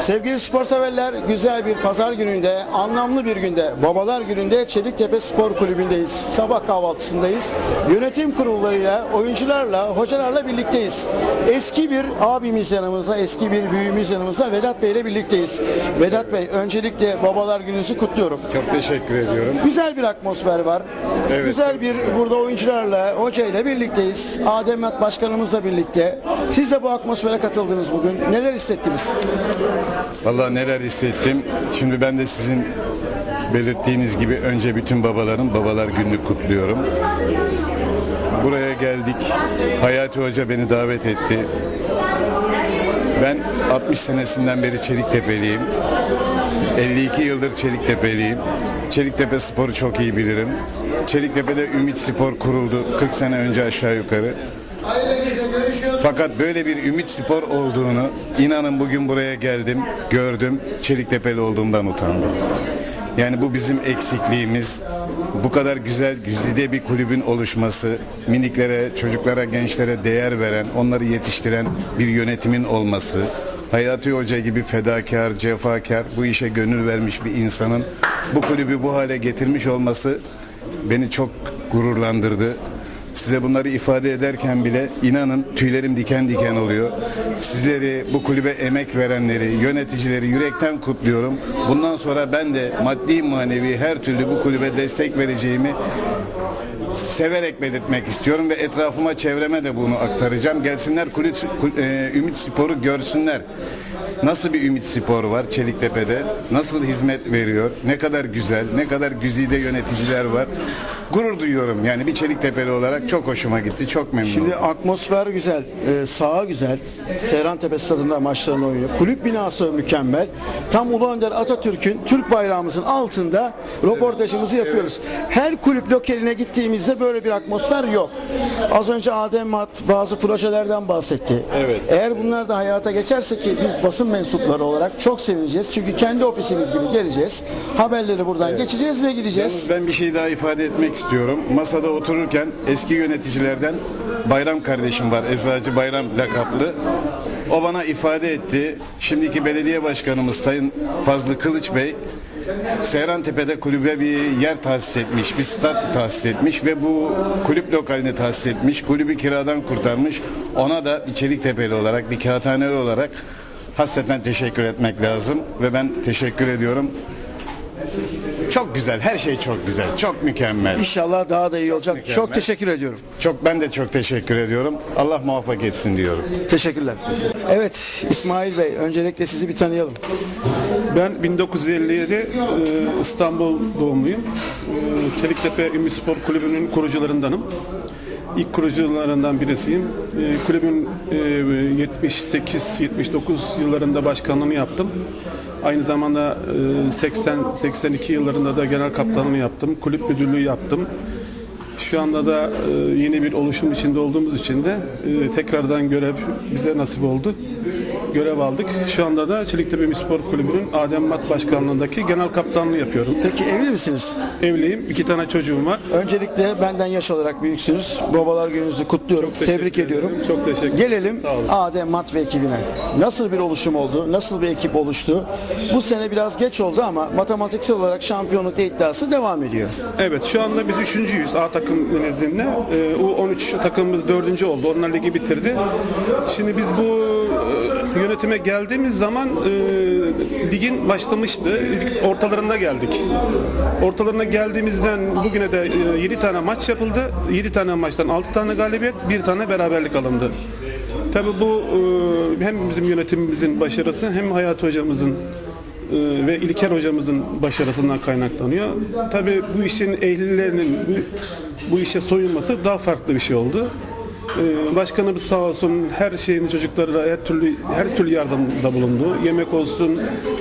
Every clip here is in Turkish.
Sevgili spor severler, güzel bir pazar gününde, anlamlı bir günde, babalar gününde Çeliktepe Spor Kulübü'ndeyiz. Sabah kahvaltısındayız. Yönetim kurullarıyla, oyuncularla, hocalarla birlikteyiz. Eski bir abimiz yanımızda, eski bir büyüğümüz yanımızda Vedat Bey ile birlikteyiz. Vedat Bey, öncelikle babalar gününüzü kutluyorum. Çok teşekkür ediyorum. Güzel bir atmosfer var. Evet. Güzel bir burada oyuncularla, hocayla birlikteyiz. Adem Başkanımızla birlikte. Siz de bu atmosfere katıldınız bugün. Neler hissettiniz? Vallahi neler hissettim. Şimdi ben de sizin belirttiğiniz gibi önce bütün babaların babalar gününü kutluyorum. Buraya geldik. Hayati Hoca beni davet etti. Ben 60 senesinden beri Çeliktepe'liyim. 52 yıldır Çeliktepe'liyim. Çeliktepe sporu çok iyi bilirim. Çeliktepe'de Ümit Spor kuruldu 40 sene önce aşağı yukarı. Fakat böyle bir Ümit Spor olduğunu inanın bugün buraya geldim, gördüm. Çeliktepe'li olduğumdan utandım. Yani bu bizim eksikliğimiz. Bu kadar güzel, güzide bir kulübün oluşması, miniklere, çocuklara, gençlere değer veren, onları yetiştiren bir yönetimin olması, Hayati Hoca gibi fedakar, cefakar, bu işe gönül vermiş bir insanın bu kulübü bu hale getirmiş olması beni çok gururlandırdı. Size bunları ifade ederken bile inanın tüylerim diken diken oluyor. Sizleri, bu kulübe emek verenleri, yöneticileri yürekten kutluyorum. Bundan sonra ben de maddi manevi her türlü bu kulübe destek vereceğimi severek belirtmek istiyorum ve etrafıma, çevreme de bunu aktaracağım. Gelsinler kulüp, kul- e, Ümit Spor'u görsünler. Nasıl bir Ümit Spor var Çeliktepe'de? Nasıl hizmet veriyor? Ne kadar güzel, ne kadar güzide yöneticiler var. Gurur duyuyorum. Yani bir Çeliktepe'li olarak çok hoşuma gitti. Çok memnunum. Şimdi atmosfer güzel, e, saha güzel. Seyrantepe stadında maçlarını oynuyor. Kulüp binası mükemmel. Tam Ulu Önder Atatürk'ün Türk bayrağımızın altında röportajımızı yapıyoruz. Her kulüp lokaline gittiğimizde böyle bir atmosfer yok. Az önce Adem Mat bazı projelerden bahsetti. Evet. Eğer bunlar da hayata geçerse ki biz basın mensupları olarak çok sevineceğiz. Çünkü kendi ofisimiz gibi geleceğiz. Haberleri buradan geçeceğiz ve gideceğiz. Yalnız ben bir şey daha ifade etmek istiyorum. Masada otururken eski yöneticilerden Bayram kardeşim var. Eczacı Bayram lakaplı. O bana ifade etti. Şimdiki belediye başkanımız Sayın Fazlı Kılıç Bey Seyrantepe'de kulübe bir yer tahsis etmiş, bir stat tahsis etmiş ve bu kulüp lokalini tahsis etmiş, kulübü kiradan kurtarmış. Ona da bir Çeliktepe'li olarak, bir kağıthaneli olarak hasreten teşekkür etmek lazım ve ben teşekkür ediyorum. Çok güzel, her şey çok güzel, çok mükemmel. İnşallah daha da iyi olacak. Çok teşekkür ediyorum. Çok ben de çok teşekkür ediyorum. Allah muvaffak etsin diyorum. Teşekkürler. Evet İsmail Bey öncelikle sizi bir tanıyalım. Ben 1957 e, İstanbul doğumluyum. E, Çeliktepe Ümit Spor Kulübü'nün kurucularındanım. İlk kurucularından birisiyim. E, Kulübün e, 78-79 yıllarında başkanlığını yaptım. Aynı zamanda e, 80-82 yıllarında da genel kaptanını yaptım. Kulüp müdürlüğü yaptım. Şu anda da e, yeni bir oluşum içinde olduğumuz için de e, tekrardan görev bize nasip oldu. Görev aldık. Şu anda da Çeliktepe Spor Kulübü'nün Adem Mat Başkanlığındaki genel kaptanlığı yapıyorum. Peki evli misiniz? Evliyim. iki tane çocuğum var. Öncelikle benden yaş olarak büyüksünüz. Babalar gününüzü kutluyorum. Tebrik ederim. ediyorum. Çok teşekkür Gelelim. Adem Mat ve ekibine. Nasıl bir oluşum oldu? Nasıl bir ekip oluştu? Bu sene biraz geç oldu ama matematiksel olarak şampiyonlukta iddiası devam ediyor. Evet şu anda biz üçüncüyüz A takım nezdinde. Ee, U13 takımımız dördüncü oldu. Onlar ligi bitirdi. Şimdi biz bu e, yönetime geldiğimiz zaman e, ligin başlamıştı. Lig ortalarında geldik. Ortalarına geldiğimizden bugüne de 7 tane maç yapıldı. 7 tane maçtan 6 tane galibiyet, bir tane beraberlik alındı. Tabii bu e, hem bizim yönetimimizin başarısı hem Hayat hocamızın e, ve İlker hocamızın başarısından kaynaklanıyor. Tabii bu işin ehlilerinin bu, işe soyunması daha farklı bir şey oldu. E, Başkanımız sağ olsun her şeyini çocuklara her türlü her türlü yardımda bulundu. Yemek olsun,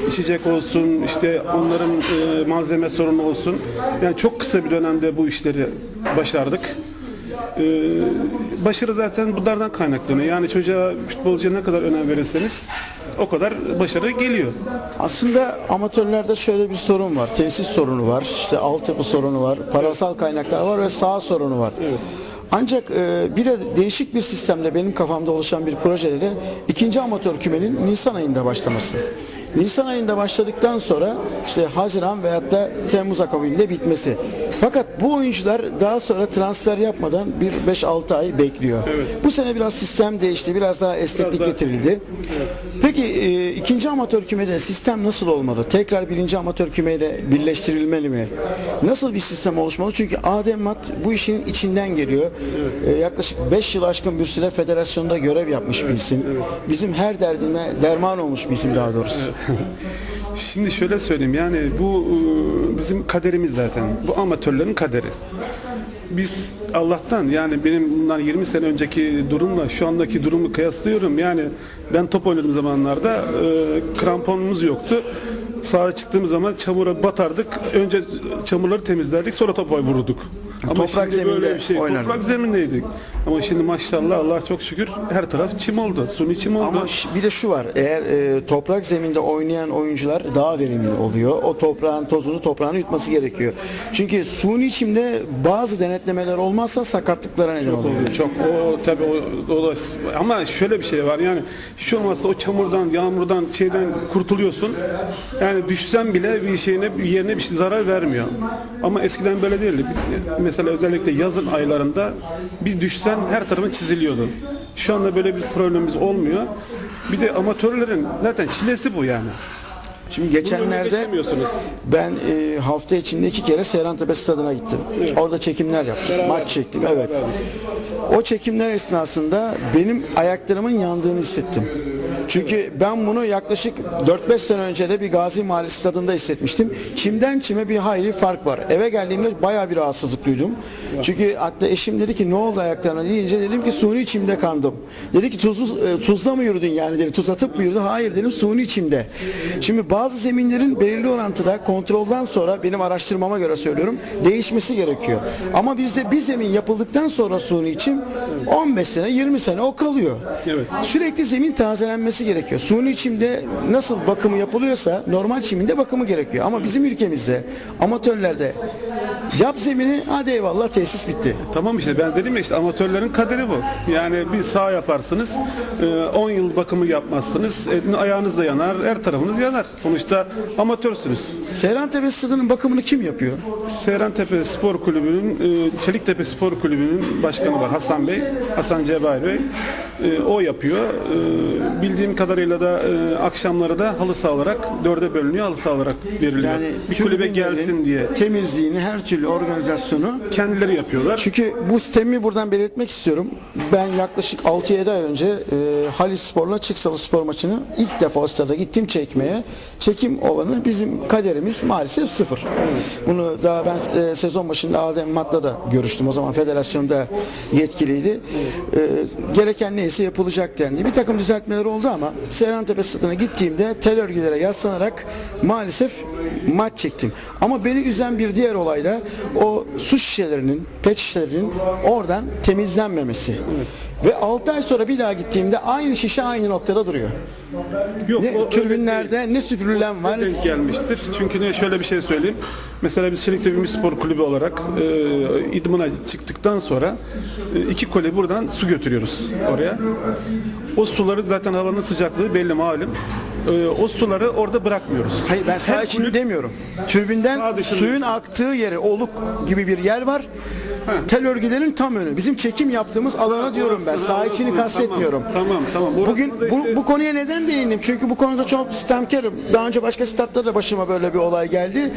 içecek olsun, işte onların e, malzeme sorunu olsun. Yani çok kısa bir dönemde bu işleri başardık. Ee, başarı zaten bunlardan kaynaklanıyor. Yani çocuğa, futbolcuya ne kadar önem verirseniz o kadar başarı geliyor. Aslında amatörlerde şöyle bir sorun var. Tesis sorunu var, işte altyapı sorunu var, parasal kaynaklar var ve saha sorunu var. Ancak e, bir de değişik bir sistemde benim kafamda oluşan bir projede de ikinci amatör kümenin Nisan ayında başlaması. Nisan ayında başladıktan sonra işte Haziran veyahut da Temmuz akabinde bitmesi. Fakat bu oyuncular daha sonra transfer yapmadan bir 5-6 ay bekliyor. Bu sene biraz sistem değişti. Biraz daha esneklik daha- getirildi. Peki e, ikinci amatör kümede sistem nasıl olmalı? Tekrar birinci amatör kümeyle birleştirilmeli mi? Nasıl bir sistem oluşmalı? Çünkü Adem Mat bu işin içinden geliyor. E, yaklaşık 5 yıl aşkın bir süre federasyonda görev yapmış bir isim. Bizim her derdine derman olmuş bir isim daha doğrusu. Şimdi şöyle söyleyeyim yani bu e, bizim kaderimiz zaten. Bu amatörlerin kaderi. Biz Allah'tan yani benim bundan 20 sene önceki durumla şu andaki durumu kıyaslıyorum. Yani ben top oynadığım zamanlarda e, kramponumuz yoktu. Sahaya çıktığımız zaman çamura batardık. Önce çamurları temizlerdik sonra topa vururduk. Ama Toprak şimdi böyle zeminde bir şey. oynardık. Toprak zemindeydik. Ama şimdi maşallah Allah çok şükür her taraf çim oldu. Suni çim oldu. Ama ş- bir de şu var. Eğer e, toprak zeminde oynayan oyuncular daha verimli oluyor. O toprağın tozunu toprağını yutması gerekiyor. Çünkü suni içimde bazı denetlemeler olmazsa sakatlıklara neden oluyor. Oluyor, Çok o tabii o, o da ama şöyle bir şey var yani hiç olmazsa o çamurdan yağmurdan şeyden kurtuluyorsun yani düşsen bile bir şeyine bir yerine bir şey zarar vermiyor ama eskiden böyle değildi mesela özellikle yazın aylarında bir düşsen her tarafın çiziliyordu şu anda böyle bir problemimiz olmuyor bir de amatörlerin zaten çilesi bu yani Şimdi geçenlerde geçemiyorsunuz. ben e, hafta içinde iki kere Seyrantepe stadına gittim. Orada çekimler yaptım. Maç çektim. Evet. O çekimler esnasında benim ayaklarımın yandığını hissettim. Çünkü ben bunu yaklaşık 4-5 sene önce de bir Gazi Mahallesi stadında hissetmiştim. Çimden çime bir hayli fark var. Eve geldiğimde bayağı bir rahatsızlık duydum. Çünkü hatta eşim dedi ki ne oldu ayaklarına deyince dedim ki suni çimde kandım. Dedi ki tuzlu, e, tuzla mı yürüdün yani dedi. Tuz atıp mı yürüdün? Hayır dedim suni çimde. Şimdi bazı zeminlerin belirli orantıda kontrolden sonra benim araştırmama göre söylüyorum değişmesi gerekiyor. Ama bizde bir zemin yapıldıktan sonra suni çim 15 sene 20 sene o kalıyor. Evet. Sürekli zemin tazelenmesi gerekiyor. Suni çimde nasıl bakımı yapılıyorsa normal çiminde bakımı gerekiyor. Ama bizim ülkemizde amatörlerde yap zemini hadi eyvallah tesis bitti. Tamam işte ben dedim ya işte amatörlerin kaderi bu. Yani bir sağ yaparsınız, e, 10 yıl bakımı yapmazsınız, elin ayağınız da yanar, her tarafınız yanar. Sonuçta amatörsünüz. Seyrantepe stadının bakımını kim yapıyor? Seyrantepe Spor Kulübü'nün, e, Çeliktepe Spor Kulübü'nün başkanı var Hasan Bey, Hasan Cebahir Bey. E, O yapıyor. E, Bildiğim kadarıyla da e, akşamları da halı saha olarak dörde bölünüyor, halı saha olarak veriliyor. Yani bir kulübe tribünlerin gelsin diye temizliğini her türlü organizasyonu kendileri yapıyorlar. Çünkü bu sistemi buradan belirtmek istiyorum. Ben yaklaşık 6-7 ay önce e, Halis Spor'la Çıksalı Spor maçını ilk defa o stada gittim çekmeye. Çekim olanı bizim kaderimiz maalesef sıfır. Bunu daha ben e, sezon başında Adem Mat'la da görüştüm. O zaman federasyonda yetkiliydi. E, gereken neyse yapılacak dendi. Bir takım düzeltmeler oldu ama Seyrantepe stadına gittiğimde tel örgülere yaslanarak maalesef maç çektim. Ama beni üzen bir diğer olay da o su şişelerinin, pet şişelerinin oradan temizlenmemesi. Ve 6 ay sonra bir daha gittiğimde aynı şişe aynı noktada duruyor. Yok, o Ne öyle tribünlerde ne süpürülen var. denk gelmiştir. Çünkü ne şöyle bir şey söyleyeyim. Mesela biz Çeliktepe Milli Spor Kulübü olarak e, idmana çıktıktan sonra e, iki kole buradan su götürüyoruz oraya. O suları zaten havanın sıcaklığı belli malum. E, o suları orada bırakmıyoruz. Hayır ben saha kulüp- demiyorum. Dışında- suyun aktığı yeri, oluk gibi bir yer var. Tel örgülerin tam önü. Bizim çekim yaptığımız alana diyorum ben. orası, ha, içini kastetmiyorum. Tamam, tamam, tamam. Orası Bugün bu, işte- bu konuya neden değindim? Çünkü bu konuda çok sistemkarım. Daha önce başka statlarda da başıma böyle bir olay geldi.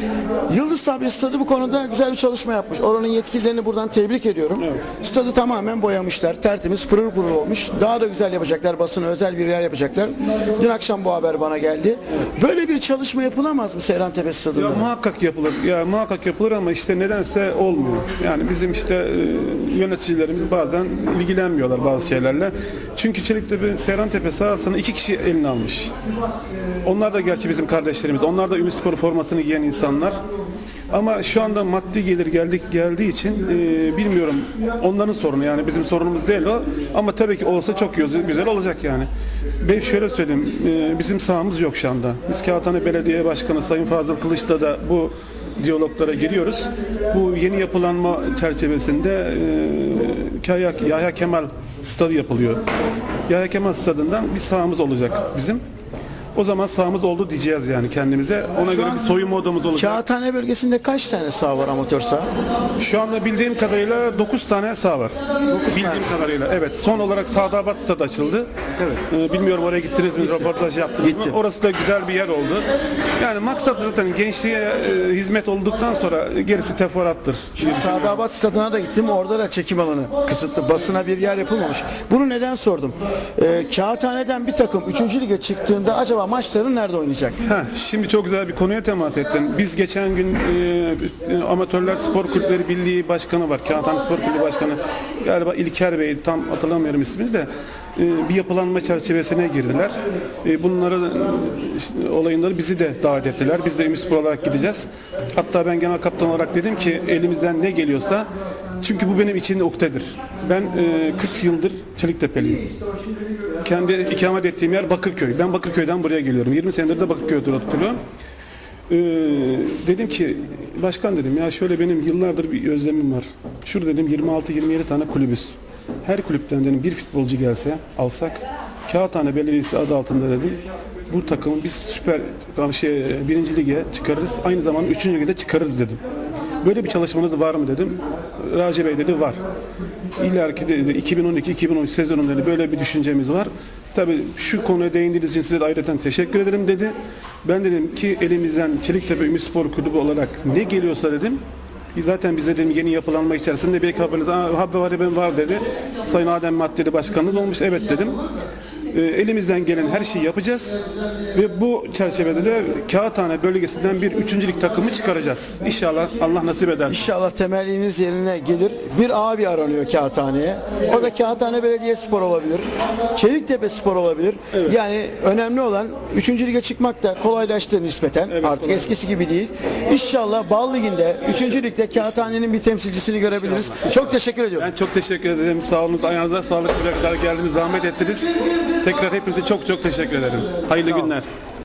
Yıldız Sabri Stadı bu konuda güzel bir çalışma yapmış. Oranın yetkililerini buradan tebrik ediyorum. Stadı tamamen boyamışlar. Tertemiz, pırıl pırıl olmuş. Daha da güzel yapacaklar. Basına özel bir yer yapacaklar. Dün akşam bu haber bana geldi. Böyle bir çalışma yapılamaz mı Seyrantepe Stadı'nda? Ya muhakkak yapılır. Ya muhakkak yapılır ama işte nedense olmuyor. Yani bizim işte e, yöneticilerimiz bazen ilgilenmiyorlar bazı şeylerle. Çünkü Çeliktepe, Seyrantepe sahasını iki kişi eline almış. Onlar da gerçi bizim kardeşlerimiz. Onlar da Ümispor formasını giyen insanlar. Ama şu anda maddi gelir geldik geldiği için e, bilmiyorum onların sorunu yani bizim sorunumuz değil o ama tabii ki olsa çok güzel, olacak yani. Ben şöyle söyleyeyim e, bizim sahamız yok şu anda. Biz Kağıthane Belediye Başkanı Sayın Fazıl Kılıç'la da bu diyaloglara giriyoruz. Bu yeni yapılanma çerçevesinde e, Yahya, Kemal stadı yapılıyor. Yahya Kemal stadından bir sahamız olacak bizim. O zaman sahamız oldu diyeceğiz yani kendimize. Ona göre an bir soyunma odamız olacak. Kağıthane bölgesinde kaç tane saha var amatör saha? Şu anda bildiğim kadarıyla 9 tane saha var. bildiğim kadarıyla. Evet. Son olarak Sadabat stadı açıldı. Evet. Ee, bilmiyorum oraya gittiniz mi? Röportaj yaptınız Gittim. mı? Orası da güzel bir yer oldu. Yani maksat zaten gençliğe e, hizmet olduktan sonra gerisi teferruattır. Sadabat stadına da gittim. Orada da çekim alanı kısıtlı. Basına bir yer yapılmamış. Bunu neden sordum? Ee, Kağıthane'den bir takım 3. lige çıktığında acaba maçlarını nerede oynayacak? Heh, şimdi çok güzel bir konuya temas ettin. Biz geçen gün e, e, Amatörler Spor Kulüpleri Birliği Başkanı var. Kağıthane Spor Kulübü Başkanı. Galiba İlker Bey tam hatırlamıyorum ismini de e, bir yapılanma çerçevesine girdiler. E, bunlara e, olayında bizi de davet ettiler. Biz de Ümispor olarak gideceğiz. Hatta ben genel kaptan olarak dedim ki elimizden ne geliyorsa çünkü bu benim için uktedir. Ben e, 40 yıldır Çeliktepe'liyim. Kendi ikamet ettiğim yer Bakırköy. Ben Bakırköy'den buraya geliyorum. 20 senedir de Bakırköy'de oturuyorum. Ee, dedim ki başkan dedim ya şöyle benim yıllardır bir özlemim var. Şurada dedim 26-27 tane kulübüz. Her kulüpten dedim bir futbolcu gelse alsak Kağıthane Belediyesi adı altında dedim bu takımı biz süper şey, birinci lige çıkarırız. Aynı zamanda üçüncü lige de çıkarırız dedim. Böyle bir çalışmanız var mı dedim. Raci Bey dedi var. İleriki dedi 2012-2013 sezonunda böyle bir düşüncemiz var. Tabii şu konuya değindiğiniz için size de ayrıca teşekkür ederim dedi. Ben dedim ki elimizden Çeliktepe Ümit Spor Kulübü olarak ne geliyorsa dedim. Zaten bize dedim yeni yapılanma içerisinde belki haberiniz haber var ben var dedi. Sayın Adem Maddeli Başkanımız olmuş. Evet dedim. Ee, elimizden gelen her şeyi yapacağız ve bu çerçevede de Kağıthane bölgesinden bir üçüncülük takımı çıkaracağız. İnşallah Allah nasip eder. İnşallah temelliniz yerine gelir. Bir abi aranıyor Kağıthane'ye. O da Kağıthane Belediye Spor olabilir. Çeliktepe Spor olabilir. Yani önemli olan 3. lige çıkmak da kolaylaştı nispeten. Artık eskisi gibi değil. İnşallah Bal Ligi'nde 3. ligde Kağıthane'nin bir temsilcisini görebiliriz. Çok teşekkür ediyorum. Ben çok teşekkür ederim. Sağ olunuz. Ayağınıza sağlık. Buraya kadar geldiniz. Zahmet ettiniz. Tekrar hepinize çok çok teşekkür ederim. Hayırlı günler.